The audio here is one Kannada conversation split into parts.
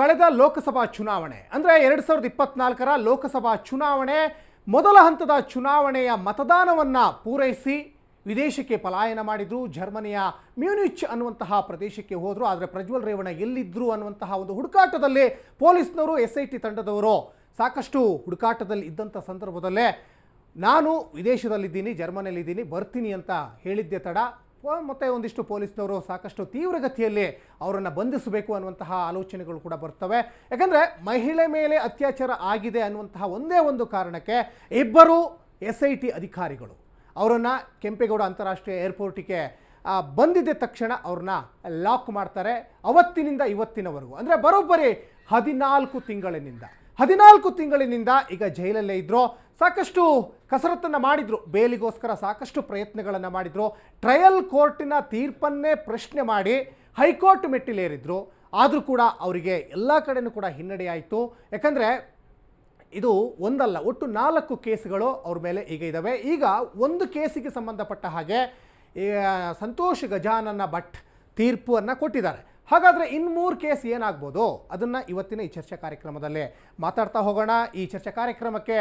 ಕಳೆದ ಲೋಕಸಭಾ ಚುನಾವಣೆ, ಅಂದರೆ ಎರಡು ಸಾವಿರದ ಇಪ್ಪತ್ನಾಲ್ಕರ ಲೋಕಸಭಾ ಚುನಾವಣೆ, ಮೊದಲ ಹಂತದ ಚುನಾವಣೆಯ ಮತದಾನವನ್ನು ಪೂರೈಸಿ ವಿದೇಶಕ್ಕೆ ಪಲಾಯನ ಮಾಡಿದ್ರು. ಜರ್ಮನಿಯ ಮ್ಯೂನಿಚ್ ಅನ್ನುವಂತಹ ಪ್ರದೇಶಕ್ಕೆ ಹೋದರು. ಆದರೆ ಪ್ರಜ್ವಲ್ ರೇವಣ್ಣ ಎಲ್ಲಿದ್ದರು ಅನ್ನುವಂತಹ ಒಂದು ಹುಡುಕಾಟದಲ್ಲಿ ಪೊಲೀಸ್ನವರು ಎಸ್ ಐ ಟಿ ತಂಡದವರು ಸಾಕಷ್ಟು ಹುಡುಕಾಟದಲ್ಲಿ ಇದ್ದಂಥ ಸಂದರ್ಭದಲ್ಲೇ, ನಾನು ವಿದೇಶದಲ್ಲಿದ್ದೀನಿ, ಜರ್ಮನಿಯಲ್ಲಿದ್ದೀನಿ, ಬರ್ತೀನಿ ಅಂತ ಹೇಳಿದ್ದೆ ತಡ. ಮತ್ತೆ ಒಂದಿಷ್ಟು ಪೊಲೀಸ್ನವರು ಸಾಕಷ್ಟು ತೀವ್ರಗತಿಯಲ್ಲಿ ಅವರನ್ನು ಬಂಧಿಸಬೇಕು ಅನ್ನುವಂತಹ ಆಲೋಚನೆಗಳು ಕೂಡ ಬರ್ತವೆ. ಯಾಕಂದರೆ ಮಹಿಳೆ ಮೇಲೆ ಅತ್ಯಾಚಾರ ಆಗಿದೆ ಅನ್ನುವಂತಹ ಒಂದೇ ಒಂದು ಕಾರಣಕ್ಕೆ ಇಬ್ಬರು ಎಸ್ ಐ ಟಿ ಅಧಿಕಾರಿಗಳು ಅವರನ್ನು ಕೆಂಪೇಗೌಡ ಅಂತಾರಾಷ್ಟ್ರೀಯ ಏರ್ಪೋರ್ಟಿಗೆ ಬಂದಿದ್ದ ತಕ್ಷಣ ಅವ್ರನ್ನ ಲಾಕ್ ಮಾಡ್ತಾರೆ ಅವತ್ತಿನಿಂದ ಇವತ್ತಿನವರೆಗೂ. ಅಂದರೆ ಬರೋಬ್ಬರಿ ಹದಿನಾಲ್ಕು ತಿಂಗಳಿನಿಂದ. ಹದಿನಾಲ್ಕು ತಿಂಗಳಿನಿಂದ ಈಗ ಜೈಲಲ್ಲೇ ಇದ್ರು, ಸಾಕಷ್ಟು ಕಸರತ್ತನ್ನು ಮಾಡಿದ್ರು. ಬೇಲಿಗೋಸ್ಕರ ಸಾಕಷ್ಟು ಪ್ರಯತ್ನಗಳನ್ನು ಮಾಡಿದ್ರು. ಟ್ರಯಲ್ ಕೋರ್ಟಿನ ತೀರ್ಪನ್ನೇ ಪ್ರಶ್ನೆ ಮಾಡಿ ಹೈಕೋರ್ಟ್ ಮೆಟ್ಟಿಲೇರಿದ್ರು. ಆದರೂ ಕೂಡ ಅವರಿಗೆ ಎಲ್ಲ ಕಡೆಯೂ ಕೂಡ ಹಿನ್ನಡೆಯಾಯಿತು. ಯಾಕಂದರೆ ಇದು ಒಂದಲ್ಲ, ಒಟ್ಟು ನಾಲ್ಕು ಕೇಸ್ಗಳು ಅವ್ರ ಮೇಲೆ ಈಗ ಇದ್ದಾವೆ ಈಗ ಒಂದು ಕೇಸಿಗೆ ಸಂಬಂಧಪಟ್ಟ ಹಾಗೆ ಸಂತೋಷ್ ಗಜಾನನ ಭಟ್ ತೀರ್ಪನ್ನು ಕೊಟ್ಟಿದ್ದಾರೆ. ಹಾಗಾದರೆ ಇನ್ನು ಮೂರು ಕೇಸ್ ಏನಾಗ್ಬೋದು? ಅದನ್ನು ಇವತ್ತಿನ ಈ ಚರ್ಚಾ ಕಾರ್ಯಕ್ರಮದಲ್ಲಿ ಮಾತಾಡ್ತಾ ಹೋಗೋಣ. ಈ ಚರ್ಚಾ ಕಾರ್ಯಕ್ರಮಕ್ಕೆ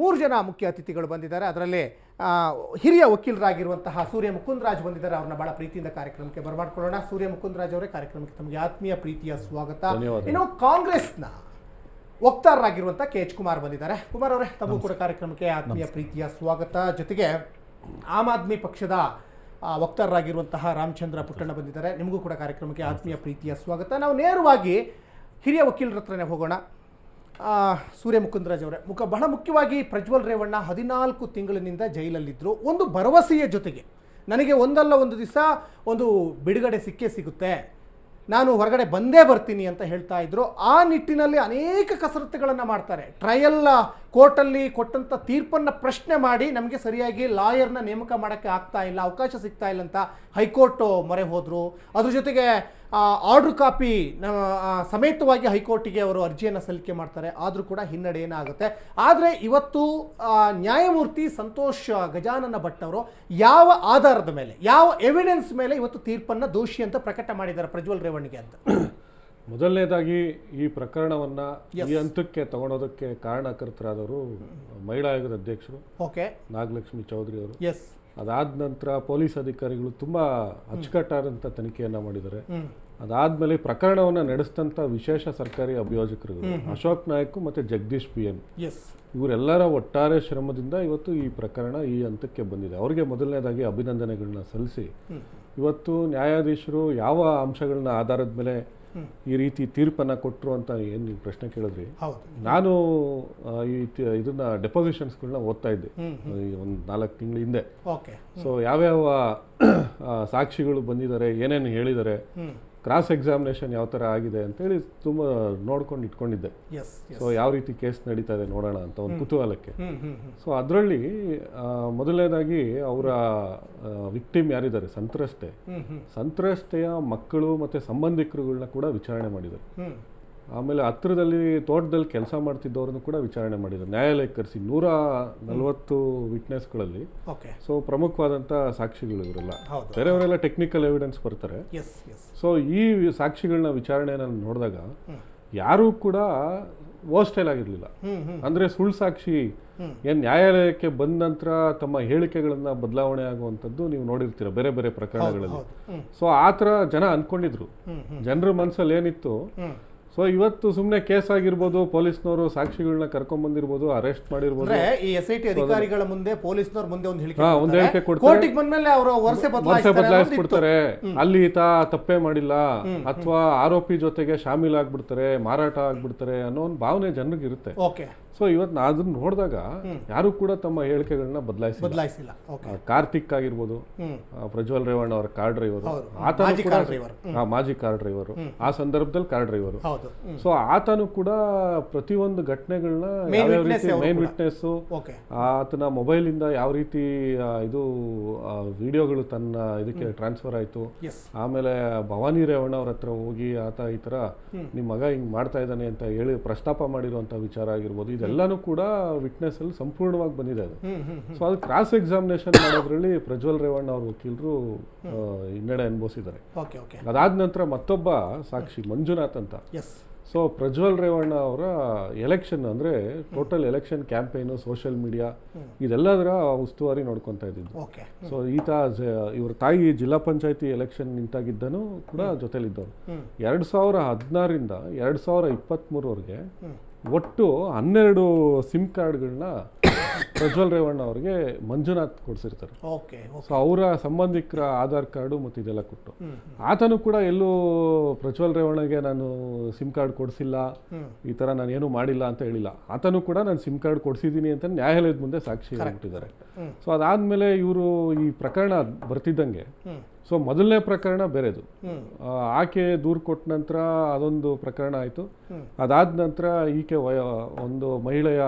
ಮೂರು ಜನ ಮುಖ್ಯ ಅತಿಥಿಗಳು ಬಂದಿದ್ದಾರೆ. ಅದರಲ್ಲಿ ಹಿರಿಯ ವಕೀಲರಾಗಿರುವಂತಹ ಸೂರ್ಯ ಮುಕುಂದರಾಜ್ ಬಂದಿದ್ದಾರೆ. ಅವ್ರನ್ನ ಬಹಳ ಪ್ರೀತಿಯಿಂದ ಕಾರ್ಯಕ್ರಮಕ್ಕೆ ಬರಮಾಡ್ಕೊಳ್ಳೋಣ. ಸೂರ್ಯ ಮುಕುಂದರಾಜ್ ಅವರೇ ಕಾರ್ಯಕ್ರಮಕ್ಕೆ ತಮಗೆ ಆತ್ಮೀಯ ಪ್ರೀತಿಯ ಸ್ವಾಗತ. ಇನ್ನು ಕಾಂಗ್ರೆಸ್ನ ವಕ್ತಾರರಾಗಿರುವಂಥ ಕೆ ಎಚ್ ಕುಮಾರ್ ಬಂದಿದ್ದಾರೆ. ಕುಮಾರ್ ಅವರೇ ತಮಗೂ ಕೂಡ ಕಾರ್ಯಕ್ರಮಕ್ಕೆ ಆತ್ಮೀಯ ಪ್ರೀತಿಯ ಸ್ವಾಗತ. ಜೊತೆಗೆ ಆಮ್ ಆದ್ಮಿ ಪಕ್ಷದ ವಕ್ತಾರರಾಗಿರುವಂತಹ ರಾಮಚಂದ್ರ ಪುಟ್ಟಣ್ಣ ಬಂದಿದ್ದಾರೆ. ನಿಮಗೂ ಕೂಡ ಕಾರ್ಯಕ್ರಮಕ್ಕೆ ಆತ್ಮೀಯ ಪ್ರೀತಿಯ ಸ್ವಾಗತ. ನಾವು ನೇರವಾಗಿ ಹಿರಿಯ ವಕೀಲರ ಹತ್ರನೇ ಹೋಗೋಣ. ಸೂರ್ಯ ಮುಕುಂದರಾಜ್ ಅವರೇ, ಮುಖ ಬಹಳ ಮುಖ್ಯವಾಗಿ ಪ್ರಜ್ವಲ್ ರೇವಣ್ಣ ಹದಿನಾಲ್ಕು ತಿಂಗಳಿನಿಂದ ಜೈಲಲ್ಲಿದ್ದರು ಒಂದು ಭರವಸೆಯ ಜೊತೆಗೆ ನನಗೆ ಒಂದಲ್ಲ ಒಂದು ದಿವಸ ಒಂದು ಬಿಡುಗಡೆ ಸಿಕ್ಕೇ ಸಿಗುತ್ತೆ. ನಾನು ಹೊರಗಡೆ ಬಂದೇ ಬರ್ತೀನಿ ಅಂತ ಹೇಳ್ತಾ ಇದ್ದರು ಆ ನಿಟ್ಟಿನಲ್ಲಿ ಅನೇಕ ಕಸರತ್ತುಗಳನ್ನು ಮಾಡ್ತಾರೆ. ಟ್ರಯಲ್ ಕೋರ್ಟಲ್ಲಿ ಕೊಟ್ಟಂಥ ತೀರ್ಪನ್ನು ಪ್ರಶ್ನೆ ಮಾಡಿ ನಮಗೆ ಸರಿಯಾಗಿ ಲಾಯರ್ನ ನೇಮಕ ಮಾಡೋಕ್ಕೆ ಆಗ್ತಾ ಇಲ್ಲ, ಅವಕಾಶ ಸಿಗ್ತಾ ಇಲ್ಲ ಅಂತ ಹೈಕೋರ್ಟು ಮೊರೆ ಹೋದರು. ಅದ್ರ ಜೊತೆಗೆ ಆರ್ಡ್ರ್ ಕಾಪಿ ಸಮೇತವಾಗಿ ಹೈಕೋರ್ಟಿಗೆ ಅವರು ಅರ್ಜಿಯನ್ನು ಸಲ್ಲಿಕೆ ಮಾಡ್ತಾರೆ. ಆದರೂ ಕೂಡ ಹಿನ್ನಡೆ ಏನಾಗುತ್ತೆ? ಆದರೆ ಇವತ್ತು ನ್ಯಾಯಮೂರ್ತಿ ಸಂತೋಷ್ ಗಜಾನನ ಭಟ್ ಅವರು ಯಾವ ಆಧಾರದ ಮೇಲೆ ಯಾವ ಎವಿಡೆನ್ಸ್ ಮೇಲೆ ಇವತ್ತು ತೀರ್ಪನ್ನು ದೋಷಿ ಅಂತ ಪ್ರಕಟ ಮಾಡಿದ್ದಾರೆ ಪ್ರಜ್ವಲ್ ರೇವಣ್ಣಿಗೆ ಅಂತ? ಮೊದಲನೇದಾಗಿ ಈ ಪ್ರಕರಣವನ್ನು ಈ ಹಂತಕ್ಕೆ ತಗೊಳೋದಕ್ಕೆ ಕಾರಣಕರ್ತರಾದವರು ಮಹಿಳಾ ಆಯೋಗದ ಅಧ್ಯಕ್ಷರು ಓಕೆ ನಾಗಲಕ್ಷ್ಮಿ ಚೌಧರಿ ಅವರು. ಎಸ್ ಅದಾದ ನಂತರ ಪೊಲೀಸ್ ಅಧಿಕಾರಿಗಳು ತುಂಬ ಅಚ್ಚುಕಟ್ಟಾದಂಥ ತನಿಖೆಯನ್ನು ಮಾಡಿದ್ದಾರೆ. ಅದಾದಮೇಲೆ ಪ್ರಕರಣವನ್ನು ನಡೆಸಿದಂಥ ವಿಶೇಷ ಸರ್ಕಾರಿ ಅಭಿಯೋಜಕರು ಅಶೋಕ್ ನಾಯಕ್ ಮತ್ತು ಜಗದೀಶ್ ಪಿ ಎನ್. ಎಸ್ ಇವರೆಲ್ಲರ ಒಟ್ಟಾರೆ ಶ್ರಮದಿಂದ ಇವತ್ತು ಈ ಪ್ರಕರಣ ಈ ಹಂತಕ್ಕೆ ಬಂದಿದೆ. ಅವರಿಗೆ ಮೊದಲನೇದಾಗಿ ಅಭಿನಂದನೆಗಳನ್ನ ಸಲ್ಲಿಸಿ ಇವತ್ತು ನ್ಯಾಯಾಧೀಶರು ಯಾವ ಅಂಶಗಳನ್ನ ಆಧಾರದ ಮೇಲೆ ಈ ರೀತಿ ತೀರ್ಪನ್ನು ಕೊಟ್ಟರು ಅಂತ ಏನು ನೀವು ಪ್ರಶ್ನೆ ಕೇಳಿದ್ರಿ? ನಾನು ಈ ಇದನ್ನ ಡೆಪೋಸಿಷನ್ಸ್ಗಳನ್ನ ಓದ್ತಾ ಇದ್ದೆ. ಈ ಒಂದು ನಾಲ್ಕು ತಿಂಗಳ ಹಿಂದೆ. ಓಕೆ. ಸೊ ಯಾವ್ಯಾವ ಸಾಕ್ಷಿಗಳು ಬಂದಿದ್ದಾರೆ ಏನೇನು ಹೇಳಿದ್ದಾರೆ ಕ್ರಾಸ್ ಎಕ್ಸಾಮಿನೇಷನ್ ಯಾವ ಥರ ಆಗಿದೆ ಅಂತೇಳಿ ತುಂಬ ನೋಡ್ಕೊಂಡು ಇಟ್ಕೊಂಡಿದ್ದೆ. ಸೊ ಯಾವ ರೀತಿ ಕೇಸ್ ನಡೀತಾ ಇದೆ ನೋಡೋಣ ಅಂತ ಒಂದು ಕುತೂಹಲಕ್ಕೆ. ಸೊ ಅದರಲ್ಲಿ ಮೊದಲನೇದಾಗಿ ಅವರ ವಿಕ್ಟಿಮ್ ಯಾರಿದ್ದಾರೆ? ಸಂತ್ರಸ್ತೆ. ಸಂತ್ರಸ್ತೆಯ ಮಕ್ಕಳು ಮತ್ತು ಸಂಬಂಧಿಕರುಗಳನ್ನ ಕೂಡ ವಿಚಾರಣೆ ಮಾಡಿದ್ದಾರೆ. ಆಮೇಲೆ ಹತ್ರದಲ್ಲಿ ತೋಟದಲ್ಲಿ ಕೆಲಸ ಮಾಡ್ತಿದ್ದವ್ರನ್ನು ಕೂಡ ವಿಚಾರಣೆ ಮಾಡಿದ್ದಾರೆ ನ್ಯಾಯಾಲಯಕ್ಕೆ ಕರೆಸಿ ನೂರ ನಲವತ್ತು ವಿಟ್ನೆಸ್ಗಳಲ್ಲಿ ಓಕೆ. ಸೊ ಪ್ರಮುಖವಾದಂಥ ಸಾಕ್ಷಿಗಳು ಇವರೆಲ್ಲ. ಬೇರೆಯವರೆಲ್ಲ ಟೆಕ್ನಿಕಲ್ ಎವಿಡೆನ್ಸ್ ಬರ್ತಾರೆ. ಸೊ ಈ ಸಾಕ್ಷಿಗಳನ್ನ ವಿಚಾರಣೆಯನ್ನು ನೋಡಿದಾಗ ಯಾರೂ ಕೂಡ ಓಸ್ಟೈಲ್ ಆಗಿರಲಿಲ್ಲ. ಅಂದ್ರೆ ಸುಳ್ಳು ಸಾಕ್ಷಿ ಏನು ನ್ಯಾಯಾಲಯಕ್ಕೆ ಬಂದ ನಂತರ ತಮ್ಮ ಹೇಳಿಕೆಗಳನ್ನು ಬದಲಾವಣೆ ಆಗುವಂಥದ್ದು ನೀವು ನೋಡಿರ್ತೀರ ಬೇರೆ ಬೇರೆ ಪ್ರಕರಣಗಳಲ್ಲಿ. ಸೊ ಆ ಥರ ಜನ ಹ್ಮ್ ಜನರ ಮನಸ್ಸಲ್ಲಿ ಏನಿತ್ತು? ಸೊ ಇವತ್ತು ಸುಮ್ಮನೆ ಕೇಸ್ ಆಗಿರ್ಬೋದು ಪೊಲೀಸ್ನವರು ಸಾಕ್ಷಿಗಳನ್ನ ಕರ್ಕೊಂಡ್ ಬಂದಿರ್ಬೋದು ಅರೆಸ್ಟ್ ಮಾಡಿರ್ಬೋದು. ಅಂದ್ರೆ ಈ ಎಸ್ ಐ ಟಿ ಅಧಿಕಾರಿಗಳ ಮುಂದೆ ಪೊಲೀಸ್ನವ್ರ ಮುಂದೆ ಒಂದು ಹೇಳಿಕೆ ಹಾ, ಒಂದ್ ಹೇಳಿಕೆ ಕೊಡ್ತಾರೆ. ಕೋರ್ಟಿಗೆ ಬಂದ್ಮೇಲೆ ಅವರು ವರ್ಷೆ ವರ್ಷ ಬದಲಾಯಿಸ್ಬಿಡ್ತಾರೆ. ಅಲ್ಲಿ ಈತ ತಪ್ಪೇ ಮಾಡಿಲ್ಲ ಅಥವಾ ಆರೋಪಿ ಜೊತೆಗೆ ಶಾಮೀಲ್ ಆಗ್ಬಿಡ್ತಾರೆ ಮಾರಾಟ ಆಗ್ಬಿಡ್ತಾರೆ ಅನ್ನೋ ಒಂದು ಭಾವನೆ ಜನರಿಗೆ ಇರುತ್ತೆ ಓಕೆ. ಸೊ ಇವತ್ತು ನಾ ಅದನ್ನ ನೋಡಿದಾಗ ಯಾರು ಕೂಡ ತಮ್ಮ ಹೇಳಿಕೆಗಳನ್ನ ಬದಲಾಯಿಸಿ ಬದಲಾಯಿಸಿಲ್ಲ. ಕಾರ್ತಿಕ್ ಆಗಿರ್ಬೋದು ಪ್ರಜ್ವಲ್ ರೇವಣ್ಣ ಅವರ ಕಾರ್ ಡ್ರೈವರ್. ಮಾಜಿ ಕಾರ್ ಡ್ರೈವರು. ಆ ಸಂದರ್ಭದಲ್ಲಿ ಕಾರ್ ಡ್ರೈವರು. ಹೌದು. ಸೊ ಆತನು ಕೂಡ ಪ್ರತಿಯೊಂದು ಘಟನೆಗಳನ್ನ ಮೇನ್. ವಿಟ್ನೆಸ್ ಓಕೆ ಆತನ ಮೊಬೈಲಿಂದ ಯಾವ ರೀತಿ ಇದು ವಿಡಿಯೋಗಳು ತನ್ನ ಇದಕ್ಕೆ ಟ್ರಾನ್ಸ್ಫರ್ ಆಯಿತು. ಆಮೇಲೆ ಭವಾನಿ ರೇವಣ್ಣ ಅವ್ರ ಹತ್ರ ಹೋಗಿ ಆತ ಈ ಥರ ನಿಮ್ಮ ಮಗ ಹಿಂಗೆ ಮಾಡ್ತಾ ಇದ್ದಾನೆ ಅಂತ ಹೇಳಿ ಪ್ರಸ್ತಾಪ ಮಾಡಿರುವಂಥ ವಿಚಾರ ಆಗಿರ್ಬೋದು. ಇದೆಲ್ಲನೂ ಕೂಡ ವಿಟ್ನೆಸ್ ಅಲ್ಲಿ ಸಂಪೂರ್ಣವಾಗಿ ಬಂದಿದೆ ಅದು. ಸೊ ಅದು ಕ್ರಾಸ್ ಎಕ್ಸಾಮಿನೇಷನ್ ಮಾಡೋದ್ರಲ್ಲಿ ಪ್ರಜ್ವಲ್ ರೇವಣ್ಣ ಅವ್ರ ವಕೀಲರು ಹಿನ್ನಡೆ ಅನುಭವಿಸಿದ್ದಾರೆ. ಓಕೆ ಓಕೆ ಅದಾದ ನಂತರ ಮತ್ತೊಬ್ಬ ಸಾಕ್ಷಿ ಮಂಜುನಾಥ್ ಅಂತ. ಎಸ್ ಸೊ ಪ್ರಜ್ವಲ್ ರೇವಣ್ಣ ಅವರ ಎಲೆಕ್ಷನ್ ಅಂದರೆ total election campaign social media ಇದೆಲ್ಲದರ ಉಸ್ತುವಾರಿ ನೋಡ್ಕೊತಾ ಇದ್ದಿದ್ದು. ಓಕೆ ಸೊ ಈತ ಇವ್ರ ತಾಯಿ ಜಿಲ್ಲಾ ಪಂಚಾಯತಿ ಎಲೆಕ್ಷನ್ ನಿಂತಾಗಿದ್ದನು ಕೂಡ ಜೊತೆಲಿದ್ದವರು. ಎರಡು ಸಾವಿರ ಹದಿನಾರರಿಂದ ಎರಡು ಸಾವಿರ ಇಪ್ಪತ್ತ್ಮೂರವರೆಗೆ ಒಟ್ಟು ಹನ್ನೆರಡು ಸಿಮ್ ಕಾರ್ಡ್ಗಳನ್ನ ಪ್ರಜ್ವಲ್ ರೇವಣ್ಣ ಅವರಿಗೆ ಮಂಜುನಾಥ್ ಕೊಡಿಸಿರ್ತಾರೆ. ಓಕೆ ಸೊ ಅವರ ಸಂಬಂಧಿಕರ ಆಧಾರ್ ಕಾರ್ಡು ಮತ್ತು ಇದೆಲ್ಲ ಕೊಟ್ಟು. ಆತನು ಕೂಡ ಎಲ್ಲೂ ಪ್ರಜ್ವಲ್ ರೇವಣ್ಣಗೆ ನಾನು ಸಿಮ್ ಕಾರ್ಡ್ ಕೊಡಿಸಿಲ್ಲ ಈ ಥರ ನಾನು ಏನೂ ಮಾಡಿಲ್ಲ ಅಂತ ಹೇಳಿಲ್ಲ. ಆತನು ಕೂಡ ನಾನು ಸಿಮ್ ಕಾರ್ಡ್ ಕೊಡಿಸಿದ್ದೀನಿ ಅಂತ ನ್ಯಾಯಾಲಯದ ಮುಂದೆ ಸಾಕ್ಷಿ ಹೇಳ್ಬಿಟ್ಟಿದ್ದಾರೆ. ಸೊ ಅದಾದಮೇಲೆ ಇವರು ಈ ಪ್ರಕರಣ ಬರ್ತಿದ್ದಂಗೆ ಸೊ ಮೊದಲನೇ ಪ್ರಕರಣ ಬೇರೆದು. ಆಕೆ ದೂರು ಕೊಟ್ಟ ನಂತರ ಅದೊಂದು ಪ್ರಕರಣ ಆಯಿತು. ಅದಾದ ನಂತರ ಈಕೆ ವಯ ಒಂದು ಮಹಿಳೆಯ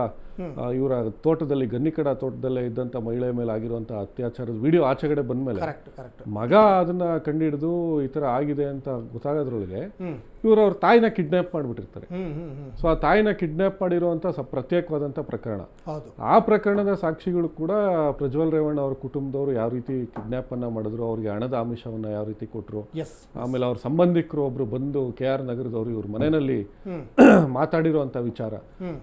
ಇವರ ತೋಟದಲ್ಲಿ ಗನ್ನಿಕಡ ತೋಟದಲ್ಲೇ ಇದ್ದಂಥ ಮಹಿಳೆಯ ಮೇಲೆ ಆಗಿರುವಂಥ ಅತ್ಯಾಚಾರದ ವಿಡಿಯೋ ಆಚೆಗಡೆ ಬಂದಮೇಲೆ ಕರೆಕ್ಟ್ ಕರೆಕ್ಟ್ ಮಗ ಅದನ್ನ ಕಂಡಿಡಿದು ಈ ಥರ ಆಗಿದೆ ಅಂತ ಗೊತ್ತಾಗೋದ್ರೊಳಗೆ ಇವರು ಅವ್ರ ತಾಯಿನ ಕಿಡ್ನಾಪ್ ಮಾಡಿಬಿಟ್ಟಿರ್ತಾರೆ. ಸೊ ಆ ತಾಯಿನ ಕಿಡ್ನಾಪ್ ಮಾಡಿರುವಂಥ ಸ ಪ್ರತ್ಯೇಕವಾದಂಥ ಪ್ರಕರಣ. ಆ ಪ್ರಕರಣದ ಸಾಕ್ಷಿಗಳು ಕೂಡ ಪ್ರಜ್ವಲ್ ರೇವಣ್ಣ ಅವ್ರ ಕುಟುಂಬದವರು ಯಾವ ರೀತಿ ಕಿಡ್ನಾಪ್ ಅನ್ನ ಮಾಡಿದ್ರು ಅವ್ರಿಗೆ ಹಣದ ಆಮಿಷವನ್ನ ಯಾವ ರೀತಿ ಕೊಟ್ಟರು ಆಮೇಲೆ ಅವ್ರ ಸಂಬಂಧಿಕರು ಒಬ್ರು ಬಂದು ಕೆ ಆರ್ ನಗರದವರು ಇವ್ರ ಮನೆಯಲ್ಲಿ ಮಾತಾಡಿರುವಂಥ ವಿಚಾರ.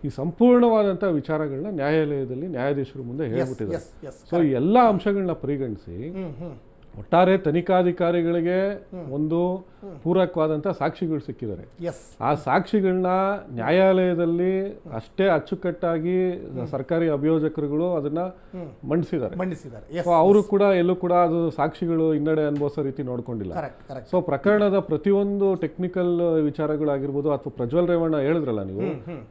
ಈ ಸಂಪೂರ್ಣವಾದಂತಹ ವಿಚಾರಗಳನ್ನ ನ್ಯಾಯಾಲಯದಲ್ಲಿ ನ್ಯಾಯಾಧೀಶರು ಮುಂದೆ ಹೇಳ್ಬಿಟ್ಟಿದ್ದಾರೆ. ಸೊ ಈ ಎಲ್ಲ ಅಂಶಗಳನ್ನ ಪರಿಗಣಿಸಿ ಒಟ್ಟಾರೆ ತನಿಖಾಧಿಕಾರಿಗಳಿಗೆ ಒಂದು ಪೂರಕವಾದಂಥ ಸಾಕ್ಷಿಗಳು ಸಿಕ್ಕಿದ್ದಾರೆ. ಆ ಸಾಕ್ಷಿಗಳನ್ನ ನ್ಯಾಯಾಲಯದಲ್ಲಿ ಅಷ್ಟೇ ಅಚ್ಚುಕಟ್ಟಾಗಿ ಸರ್ಕಾರಿ ಅಭಿಯೋಜಕರುಗಳು ಅದನ್ನ ಮಂಡಿಸಿದ್ದಾರೆ. ಅವರು ಕೂಡ ಎಲ್ಲೂ ಕೂಡ ಅದು ಸಾಕ್ಷಿಗಳು ಹಿನ್ನಡೆ ಅನುಭವಿಸೋ ರೀತಿ ನೋಡ್ಕೊಂಡಿಲ್ಲ. ಸೊ ಪ್ರಕರಣದ ಪ್ರತಿಯೊಂದು ಟೆಕ್ನಿಕಲ್ ವಿಚಾರಗಳಾಗಿರ್ಬೋದು ಅಥವಾ ಪ್ರಜ್ವಲ್ ರೇವಣ್ಣ ಹೇಳಿದ್ರಲ್ಲ ನೀವು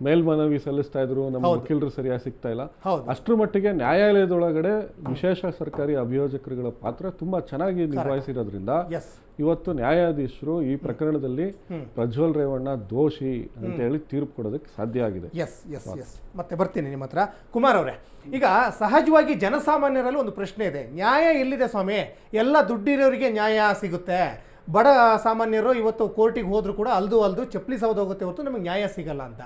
ಮೇಲ್ಮನವಿ ಸಲ್ಲಿಸ್ತಾ ಇದ್ರು ನಮ್ಮ ವಕೀಲರು ಸರಿಯಾಗಿ ಸಿಗ್ತಾ ಇಲ್ಲ. ಅಷ್ಟ್ರ ಅಷ್ಟರ ಮಟ್ಟಿಗೆ ನ್ಯಾಯಾಲಯದೊಳಗಡೆ ವಿಶೇಷ ಸರ್ಕಾರಿ ಅಭಿಯೋಜಕರುಗಳ ಪಾತ್ರ ತುಂಬಾ ಚೆನ್ನಾಗಿ ನಿಭಾಯಿಸಿರೋದ್ರಿಂದ ಎಸ್ ಇವತ್ತು ನ್ಯಾಯಾಧೀಶರು ಈ ಪ್ರಕರಣದಲ್ಲಿ ಪ್ರಜ್ವಲ್ ರೇವಣ್ಣ ದೋಷಿ ಅಂತ ಹೇಳಿ ತೀರ್ಪು ಕೊಡೋದಕ್ಕೆ ಸಾಧ್ಯ ಆಗಿದೆ. ಎಸ್ ಎಸ್ ಎಸ್ ಮತ್ತೆ ಬರ್ತೀನಿ ನಿಮ್ಮ ಹತ್ರ. ಕುಮಾರ್ ಅವರೇ ಈಗ ಸಹಜವಾಗಿ ಜನಸಾಮಾನ್ಯರಲ್ಲಿ ಒಂದು ಪ್ರಶ್ನೆ ಇದೆ. ನ್ಯಾಯ ಎಲ್ಲಿದೆ ಸ್ವಾಮಿ? ಎಲ್ಲ ದುಡ್ಡಿರೋರಿಗೆ ನ್ಯಾಯ ಸಿಗುತ್ತೆ. ಬಡ ಸಾಮಾನ್ಯರು ಇವತ್ತು ಕೋರ್ಟಿಗೆ ಹೋದರೂ ಕೂಡ ಅಲ್ದು ಅಲ್ದು ಚಪ್ಪಲಿ ಸೌದು ಹೋಗುತ್ತೆ ಹೊರತು ನಮಗೆ ನ್ಯಾಯ ಸಿಗಲ್ಲ ಅಂತ.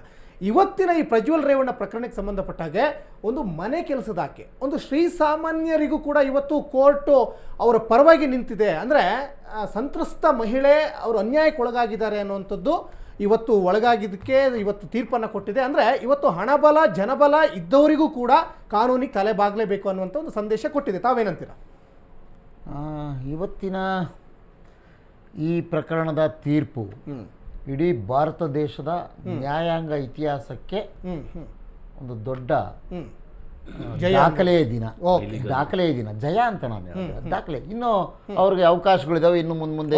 ಇವತ್ತಿನ ಈ ಪ್ರಜ್ವಲ್ ರೇವಣ್ಣ ಪ್ರಕರಣಕ್ಕೆ ಸಂಬಂಧಪಟ್ಟ ಹಾಗೆ ಒಂದು ಮನೆ ಕೆಲಸದ ಆಕೆ ಒಂದು ಶ್ರೀ ಸಾಮಾನ್ಯರಿಗೂ ಕೂಡ ಇವತ್ತು ಕೋರ್ಟು ಅವರ ಪರವಾಗಿ ನಿಂತಿದೆ. ಅಂದರೆ ಸಂತ್ರಸ್ತ ಮಹಿಳೆ ಅವರು ಅನ್ಯಾಯಕ್ಕೊಳಗಾಗಿದ್ದಾರೆ ಅನ್ನುವಂಥದ್ದು ಇವತ್ತು ಒಳಗಾಗಿದ್ದಕ್ಕೆ ಇವತ್ತು ತೀರ್ಪನ್ನು ಕೊಟ್ಟಿದೆ. ಅಂದರೆ, ಇವತ್ತು ಹಣಬಲ, ಜನಬಲ ಇದ್ದವರಿಗೂ ಕೂಡ ಕಾನೂನಿಗೆ ತಲೆ ಬಾಗಲೇಬೇಕು ಅನ್ನುವಂಥ ಒಂದು ಸಂದೇಶ ಕೊಟ್ಟಿದೆ. ತಾವೇನಂತೀರ? ಇವತ್ತಿನ ಈ ಪ್ರಕರಣದ ತೀರ್ಪು ಇಡೀ ಭಾರತ ದೇಶದ ನ್ಯಾಯಾಂಗ ಇತಿಹಾಸಕ್ಕೆ ಒಂದು ದೊಡ್ಡ ದಾಖಲೆಯ ದಿನ. ದಾಖಲೆಯ ದಿನ. ಜಯ ಅಂತ ನಾನು. ದಾಖಲೆ. ಇನ್ನು ಅವ್ರಿಗೆ ಅವಕಾಶಗಳಿದಾವೆ. ಇನ್ನು ಮುಂದೆ ಮುಂದೆ.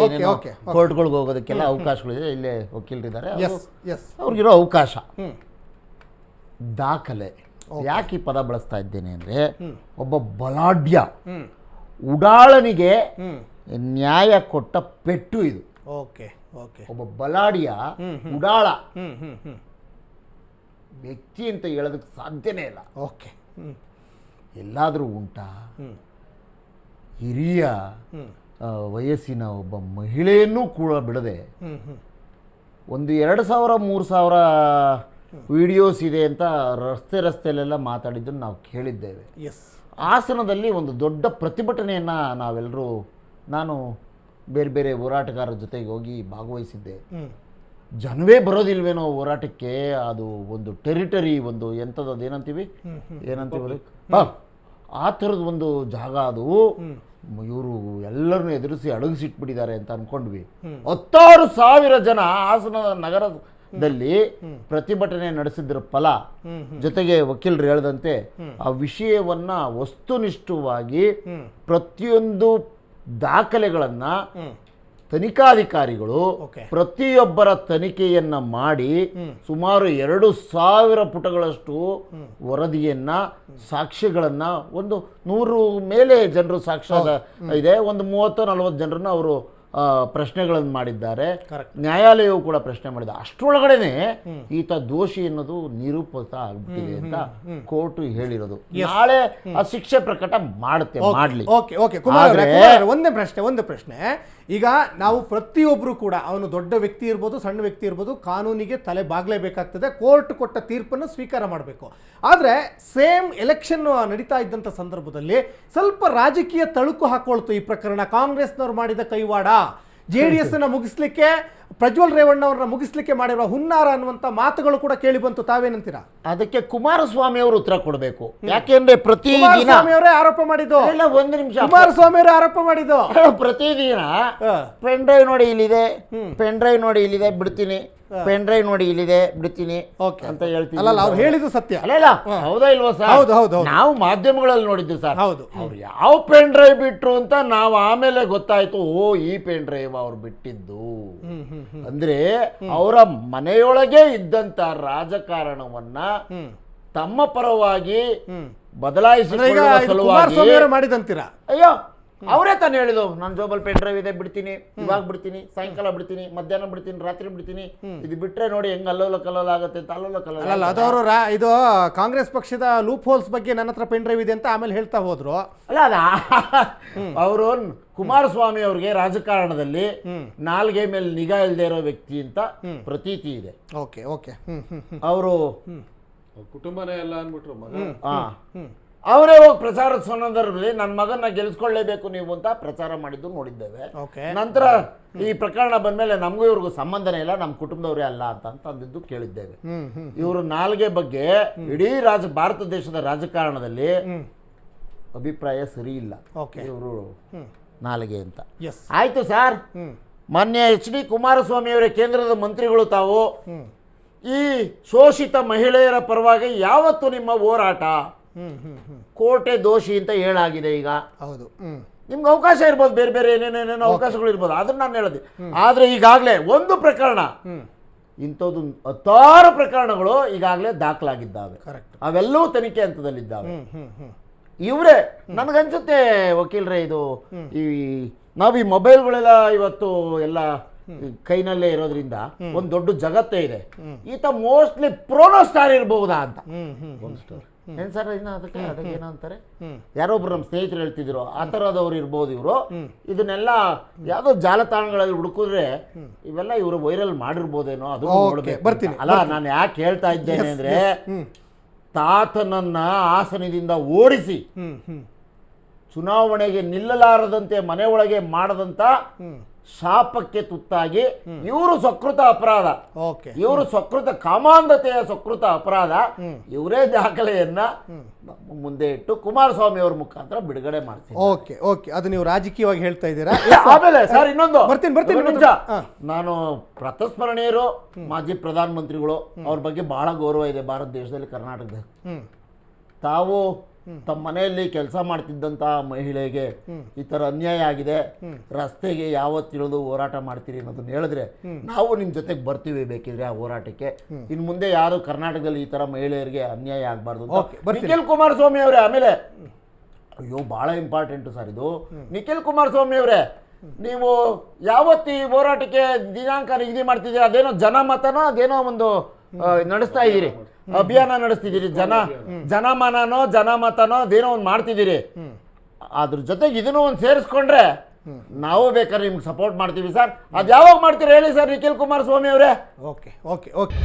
ಕೋರ್ಟ್ಗಳಿಗೆ ಹೋಗೋದಕ್ಕೆಲ್ಲ ಅವಕಾಶಗಳಿದೆ. ಇಲ್ಲೇ ವಕೀಲರಿದ್ದಾರೆ. ಎಸ್ ಎಸ್ ಅವ್ರಿಗಿರೋ ಅವಕಾಶ. ದಾಖಲೆ. ಯಾಕೆ ಈ ಪದ ಬಳಸ್ತಾ ಇದ್ದೇನೆ ಅಂದರೆ ಒಬ್ಬ ಬಲಾಢ್ಯ ಉಡಾಳನಿಗೆ ನ್ಯಾಯ ಕೊಟ್ಟ ಪೆಟ್ಟು ಇದು. Okay okay. ಒಬ್ಬ ಬಲಾಡಿಯ ಉಡಾಳ. ವ್ಯಕ್ತಿ ಅಂತ ಹೇಳೋದಕ್ಕೆ ಸಾಧ್ಯನೇ ಇಲ್ಲ. ಓಕೆ. ಎಲ್ಲಾದರೂ ಉಂಟಾ? ಹಿರಿಯ ವಯಸ್ಸಿನ ಒಬ್ಬ ಮಹಿಳೆಯನ್ನೂ ಕೂಡ ಬಿಡದೆ ಒಂದು ಎರಡು ಸಾವಿರ ಮೂರು ಸಾವಿರ ವಿಡಿಯೋಸ್ ಇದೆ ಅಂತ ರಸ್ತೆ ರಸ್ತೆಯಲ್ಲೆಲ್ಲ ಮಾತಾಡಿದ್ದನ್ನು ನಾವು ಕೇಳಿದ್ದೇವೆ. ಎಸ್. ಆಸನದಲ್ಲಿ ಒಂದು ದೊಡ್ಡ ಪ್ರತಿಭಟನೆಯನ್ನು ನಾವೆಲ್ಲರೂ ನಾನು ಬೇರೆ ಬೇರೆ ಹೋರಾಟಗಾರರ ಜೊತೆಗೆ ಹೋಗಿ ಭಾಗವಹಿಸಿದ್ದೆ. ಜನವೇ ಬರೋದಿಲ್ವೇನೋ ಹೋರಾಟಕ್ಕೆ ಅದು ಒಂದು ಟೆರಿಟರಿ ಒಂದು ಎಂಥದ್ದು ಅದು ಏನಂತೀವಿ? ಏನಂತೀವಿ ಆ ಥರದ ಒಂದು ಜಾಗ ಅದು. ಇವರು ಎಲ್ಲರನ್ನೂ ಎದುರಿಸಿ ಅಡಗಿಸಿಟ್ಬಿಟ್ಟಿದ್ದಾರೆ ಅಂತ ಅನ್ಕೊಂಡ್ವಿ. ಹತ್ತಾರು ಸಾವಿರ ಜನ ಹಾಸನ ನಗರದಲ್ಲಿ ಪ್ರತಿಭಟನೆ ನಡೆಸಿದ್ರ ಫಲ ಜೊತೆಗೆ ವಕೀಲರು ಹೇಳ್ದಂತೆ ಆ ವಿಷಯವನ್ನ ವಸ್ತುನಿಷ್ಠವಾಗಿ ಪ್ರತಿಯೊಂದು ದಾಖಲೆಗಳನ್ನ ತನಿಖಾಧಿಕಾರಿಗಳು ಪ್ರತಿಯೊಬ್ಬರ ತನಿಖೆಯನ್ನ ಮಾಡಿ ಸುಮಾರು ಎರಡು ಸಾವಿರ ಪುಟಗಳಷ್ಟು ವರದಿಯನ್ನ ಸಾಕ್ಷ್ಯಗಳನ್ನ ಒಂದು ನೂರು ಮೇಲೆ ಜನರು ಸಾಕ್ಷ್ಯ ಇದೆ. ಒಂದು ಮೂವತ್ತು ನಲವತ್ತು ಜನರನ್ನ ಅವರು ಪ್ರಶ್ನೆಗಳನ್ನು ಮಾಡಿದ್ದಾರೆ. ನ್ಯಾಯಾಲಯವು ಕೂಡ ಪ್ರಶ್ನೆ ಮಾಡಿದೆ. ಅಷ್ಟರೊಳಗಡೆನೆ ಈತ ದೋಷಿ ಅನ್ನೋದು ನಿರೂಪಿತ ಆಗ್ಬಿಟ್ಟಿದೆ ಅಂತ ಕೋರ್ಟ್ ಹೇಳಿರೋದು. ನಾಳೆ ಆ ಶಿಕ್ಷೆ ಪ್ರಕಟ ಮಾಡುತ್ತೆ ಮಾಡ್ಲಿ. Okay okay. ಒಂದೇ ಪ್ರಶ್ನೆ ಒಂದು ಪ್ರಶ್ನೆ. ಈಗ ನಾವು ಪ್ರತಿಯೊಬ್ಬರು ಕೂಡ ಅವನು ದೊಡ್ಡ ವ್ಯಕ್ತಿ ಇರ್ಬೋದು ಸಣ್ಣ ವ್ಯಕ್ತಿ ಇರ್ಬೋದು ಕಾನೂನಿಗೆ ತಲೆ ಬಾಗ್ಲೇಬೇಕಾಗ್ತದೆ ಕೋರ್ಟ್ ಕೊಟ್ಟ ತೀರ್ಪನ್ನು ಸ್ವೀಕಾರ ಮಾಡಬೇಕು. ಆದರೆ ಸೇಮ್ ಎಲೆಕ್ಷನ್ ನಡೀತಾ ಇದ್ದಂಥ ಸಂದರ್ಭದಲ್ಲಿ ಸ್ವಲ್ಪ ರಾಜಕೀಯ ತಳುಕು ಹಾಕೊಳ್ತು ಈ ಪ್ರಕರಣ. ಕಾಂಗ್ರೆಸ್ನವ್ರು ಮಾಡಿದ ಕೈವಾಡ. ಜೆ ಡಿ ಎಸ್ ಅನ್ನ ಮುಗಿಸ್ಲಿಕ್ಕೆ ಪ್ರಜ್ವಲ್ ರೇವಣ್ಣ ಅವರನ್ನ ಮುಗಿಸ್ಲಿಕ್ಕೆ ಮಾಡಿರುವ ಹುನ್ನಾರ ಅನ್ನುವಂತ ಮಾತುಗಳು ಕೂಡ ಕೇಳಿ ಬಂತು. ತಾವೇನಂತೀರಾ? ಅದಕ್ಕೆ ಕುಮಾರಸ್ವಾಮಿ ಅವರು ಉತ್ತರ ಕೊಡಬೇಕು. ಯಾಕೆಂದ್ರೆ ಪ್ರತಿದಿನ ಕುಮಾರಸ್ವಾಮಿ ಅವರೇ ಆರೋಪ ಮಾಡಿದ್ದು. ಇಲ್ಲ ಒಂದು ನಿಮಿಷ. ಕುಮಾರಸ್ವಾಮಿ ಅವರೇ ಆರೋಪ ಮಾಡಿದ್ದು. ಪ್ರತಿದಿನ. ಪೆನ್ ಡ್ರೈವ್ ನೋಡಿ ಇಲ್ಲಿದೆ. ಪೆನ್ ಡ್ರೈವ್ ನೋಡಿ ಇಲ್ಲಿದೆ ಬಿಡ್ತೀನಿ. ಪೆನ್ ಡ್ರೈವ್ ನೋಡಿ ಇಲ್ಲಿದೆ ಬಿಡ್ತೀನಿ ಓಕೆ ಅಂತ ಹೇಳ್ತೀನಿ. ಅಲ್ಲ ಅವ್ರು ಹೇಳಿದ್ದು ಸತ್ಯ. ಅಲ್ಲ ಹೌದಾ ಇಲ್ವಾ ಸರ್? ಹೌದು, ಹೌದು. ನಾವು ಮಾಧ್ಯಮಗಳಲ್ಲಿ ನೋಡಿದ್ದು ಸರ್. ಹೌದು. ಅವ್ರು ಯಾವ ಪೆನ್ ಡ್ರೈವ್ ಬಿಟ್ರು ಅಂತ ನಾವು ಆಮೇಲೆ ಗೊತ್ತಾಯ್ತು ಓ ಈ ಪೆನ್ ಡ್ರೈವ್ ಅವ್ರು ಬಿಟ್ಟಿದ್ದು. ಅಂದ್ರೆ ಅವರ ಮನೆಯೊಳಗೆ ಇದ್ದಂತ ರಾಜಕಾರಣವನ್ನ ತಮ್ಮ ಪರವಾಗಿ ಬದಲಾಯಿಸಿ ಬದಲಾಯಿಸಿಕೊಳ್ಳುವ ಸಲುವಾಗಿ ಮಾಡಿದಂತೀರಾ? ಅಯ್ಯೋ ಅವರೇ ತಾನೇ ಹೇಳಿದ್ರು ನಾನು ಜೋಬಲ್ ಪೆನ್ ಡ್ರೈವ್ ಇದೆ ಬಿಡ್ತೀನಿ ಇವಾಗ ಬಿಡ್ತೀನಿ ಸಾಯಂಕಾಲ ಬಿಡ್ತೀನಿ ಮಧ್ಯಾಹ್ನ ಬಿಡ್ತೀನಿ ರಾತ್ರಿ ಬಿಡ್ತೀನಿ. ಇದು ಬಿಟ್ರೆ ನೋಡಿ ಹೆಂಗ್ ಅಲ್ಲೋಲ ಕಲ್ಲೋಲ ಆಗುತ್ತೆ ಅಂತ ಅಲ್ಲೋಲ ಕಲ್ಲೋಲ ಅಲ್ಲಲ್ಲ ಅದವರು ಇದು ಕಾಂಗ್ರೆಸ್ ಪಕ್ಷದ ಲೂಪ್ ಹೋಲ್ಸ್ ಬಗ್ಗೆ ನನ್ನ ಹತ್ರ ಪೆನ್ ಡ್ರೈವ್ ಇದೆ ಅಂತ ಆಮೇಲೆ ಹೇಳ್ತಾ ಹೋದ್ರು. ಅಲ್ಲ ಅದ ಅವರು ಕುಮಾರಸ್ವಾಮಿ ಅವ್ರಿಗೆ ರಾಜಕಾರಣದಲ್ಲಿ ನಾಲ್ಗೆ ಮೇಲೆ ನಿಗಾ ಇಲ್ಲದೆ ಇರೋ ವ್ಯಕ್ತಿ ಅಂತ ಪ್ರತೀತಿ ಇದೆ. Okay okay. ಅವರು ಕುಟುಂಬನೇ ಎಲ್ಲ ಅಂದ್ಬಿಟ್ರು ಮಗ. ಅವರೇ ಹೋಗಿ ಪ್ರಚಾರದ ಸಂದರ್ಭದಲ್ಲಿ ನನ್ನ ಮಗನ ಗೆಲ್ಸ್ಕೊಳ್ಳೇಬೇಕು ನೀವು ಅಂತ ಪ್ರಚಾರ ಮಾಡಿದ್ದು ನೋಡಿದ್ದೇವೆ. ನಂತರ ಈ ಪ್ರಕರಣ ಬಂದ್ಮೇಲೆ ನಮಗೂ ಇವ್ರಿಗೂ ಸಂಬಂಧನೇ ಇಲ್ಲ ನಮ್ಮ ಕುಟುಂಬದವರೇ ಅಲ್ಲ ಅಂತ ಅಂದಿದ್ದು ಕೇಳಿದ್ದೇವೆ. ಇವರು ನಾಲ್ಗೆ ಬಗ್ಗೆ ಇಡೀ ರಾಜ ಭಾರತ ದೇಶದ ರಾಜಕಾರಣದಲ್ಲಿ ಅಭಿಪ್ರಾಯ ಸರಿ ಇಲ್ಲ. ಇವರು ನಾಲ್ಗೆ ಅಂತ. ಎಸ್ ಆಯ್ತು ಸರ್. ಮಾನ್ಯ ಎಚ್ ಡಿ ಕುಮಾರಸ್ವಾಮಿ ಅವರೇ ಕೇಂದ್ರದ ಮಂತ್ರಿಗಳು ತಾವು ಈ ಶೋಷಿತ ಮಹಿಳೆಯರ ಪರವಾಗಿ ಯಾವತ್ತು ನಿಮ್ಮ ಹೋರಾಟ? ಕೋಟೆ ದೋಷಿ ಅಂತ ಹೇಳಾಗಿದೆ ಈಗ. ಹೌದು. ನಿಮ್ಗೆ ಅವಕಾಶ ಇರ್ಬೋದು ಬೇರೆ ಬೇರೆ ಏನೇನೇನೇನೋ ಅವಕಾಶಗಳು ಇರ್ಬೋದು ಅದನ್ನ ನಾನು ಹೇಳಿದೆ. ಆದರೆ ಈಗಾಗಲೇ ಒಂದು ಪ್ರಕರಣ. ಇಂಥದ್ದು ಹತ್ತಾರು ಪ್ರಕರಣಗಳು ಈಗಾಗಲೇ ದಾಖಲಾಗಿದ್ದಾವೆ. ಕರೆಕ್ಟ್ ಅವೆಲ್ಲವೂ ತನಿಖೆ ಹಂತದಲ್ಲಿದ್ದಾವೆ. ಇವರೇ ನನಗನ್ಸುತ್ತೆ ವಕೀಲರೇ ಇದು ಈ ನಾವು ಈ ಮೊಬೈಲ್ಗಳೆಲ್ಲ ಇವತ್ತು ಎಲ್ಲ ಕೈನಲ್ಲೇ ಇರೋದ್ರಿಂದ ಒಂದು ದೊಡ್ಡ ಜಗತ್ತೇ ಇದೆ. ಈತ ಮೋಸ್ಟ್ಲಿ ಪ್ರೋನೋ ಸ್ಟಾರ್ ಇರಬಹುದಾ ಅಂತ. ಏನ್ ಸರ್ ಇನ್ನ ಅದಕ್ಕೆ ಅದಕ್ಕೆ ಏನೋ ಅಂತಾರೆ. ಯಾರೊಬ್ರು ನಮ್ಮ ಸ್ನೇಹಿತರು ಹೇಳ್ತಿದ್ರು ಆ ಥರದವ್ರು ಇರ್ಬೋದು ಇವರು. ಇದನ್ನೆಲ್ಲ ಯಾವುದೋ ಜಾಲತಾಣಗಳಲ್ಲಿ ಹುಡುಕಿದ್ರೆ ಇವೆಲ್ಲ ಇವರು ವೈರಲ್ ಮಾಡಿರ್ಬೋದೇನೋ ಅದು ನೋಡ್ಬೇಕು. ಬರ್ತೀನಿ, ಅಲ್ಲ ನಾನು ಯಾಕೆ ಹೇಳ್ತಾ ಇದ್ದೇನೆ ಅಂದ್ರೆ ತಾತನನ್ನ ಆಸನದಿಂದ ಓಡಿಸಿ ಚುನಾವಣೆಗೆ ನಿಲ್ಲಲಾರದಂತೆ ಮನೆ ಒಳಗೆ ಮಾಡದಂತ ಶಾಪಕ್ಕೆ ತುತ್ತಾಗಿ ಇವರು ಸ್ವಕೃತ ಅಪರಾಧ. ಓಕೆ. ಇವರು ಸ್ವಕೃತ ಕಾಮಾಂಧತೆಯ ಸ್ವಕೃತ ಅಪರಾಧ. ಇವರೇ ದಾಖಲೆಯನ್ನ ಮುಂದೆ ಇಟ್ಟು ಕುಮಾರಸ್ವಾಮಿ ಅವರ ಮುಖಾಂತರ ಬಿಡುಗಡೆ ಮಾಡ್ತೀನಿ ಓಕೆ ಓಕೆ. ಅದು ನೀವು ರಾಜಕೀಯವಾಗಿ ಹೇಳ್ತಾ ಇದ್ದೀರಾ? ಆಮೇಲೆ ಸರ್ ಇನ್ನೊಂದು. ಬರ್ತೀನಿ, ಬರ್ತೀನಿ, ನಿಜ ನಾನು ಪ್ರತಸ್ಮರಣೀಯರು ಮಾಜಿ ಪ್ರಧಾನ ಮಂತ್ರಿಗಳು ಅವ್ರ ಬಗ್ಗೆ ಬಹಳ ಗೌರವ ಇದೆ ಭಾರತ ದೇಶದಲ್ಲಿ ಕರ್ನಾಟಕದಲ್ಲಿ. ಹ್ಮ್. ತಾವು ತಮ್ಮ ಮನೆಯಲ್ಲಿ ಕೆಲಸ ಮಾಡ್ತಿದ್ದಂಥ ಮಹಿಳೆಗೆ ಈ ಥರ ಅನ್ಯಾಯ ಆಗಿದೆ. ರಸ್ತೆಗೆ ಯಾವತ್ತಿಳಿದು ಹೋರಾಟ ಮಾಡ್ತೀರಿ ಅನ್ನೋದನ್ನ ಹೇಳಿದ್ರೆ ನಾವು ನಿಮ್ಮ ಜೊತೆಗೆ ಬರ್ತೀವಿ ಬೇಕಿದ್ರೆ ಆ ಹೋರಾಟಕ್ಕೆ. ಇನ್ನು ಮುಂದೆ ಯಾರು ಕರ್ನಾಟಕದಲ್ಲಿ ಈ ತರ ಮಹಿಳೆಯರಿಗೆ ಅನ್ಯಾಯ ಆಗಬಾರ್ದು. ನಿಖಿಲ್ ಕುಮಾರಸ್ವಾಮಿ ಅವರೇ ಆಮೇಲೆ. ಅಯ್ಯೋ ಬಹಳ ಇಂಪಾರ್ಟೆಂಟ್ ಸರ್ ಇದು. ನಿಖಿಲ್ ಕುಮಾರಸ್ವಾಮಿ ಅವರೇ ನೀವು ಯಾವತ್ತಿ ಈ ಹೋರಾಟಕ್ಕೆ ದಿನಾಂಕ ನಿಗದಿ ಮಾಡ್ತಿದ್ದೀರಾ? ಅದೇನೋ ಜನಮತನೋ ಅದೇನೋ ಒಂದು ನಡೆಸ್ತಾ ಇದ್ದೀರಿ. ಅಭಿಯಾನ ನಡೆಸ್ತಿದ್ದೀರಿ. ಜನ, ಜನಮನನೋ, ಜನಮತನೋ ಅದೇನೋ ಒಂದು ಮಾಡ್ತಿದ್ದೀರಿ. ಅದ್ರ ಜೊತೆಗೆ ಇದನ್ನು ಒಂದು ಸೇರಿಸ್ಕೊಂಡ್ರೆ ನಾವು ಬೇಕಾದ್ರೆ ನಿಮ್ಗೆ ಸಪೋರ್ಟ್ ಮಾಡ್ತೀವಿ ಸರ್. ಅದು ಯಾವಾಗ ಮಾಡ್ತೀರಿ ಹೇಳಿ ಸರ್ ನಿಖಿಲ್ ಕುಮಾರಸ್ವಾಮಿ ಅವರೇ? Okay okay okay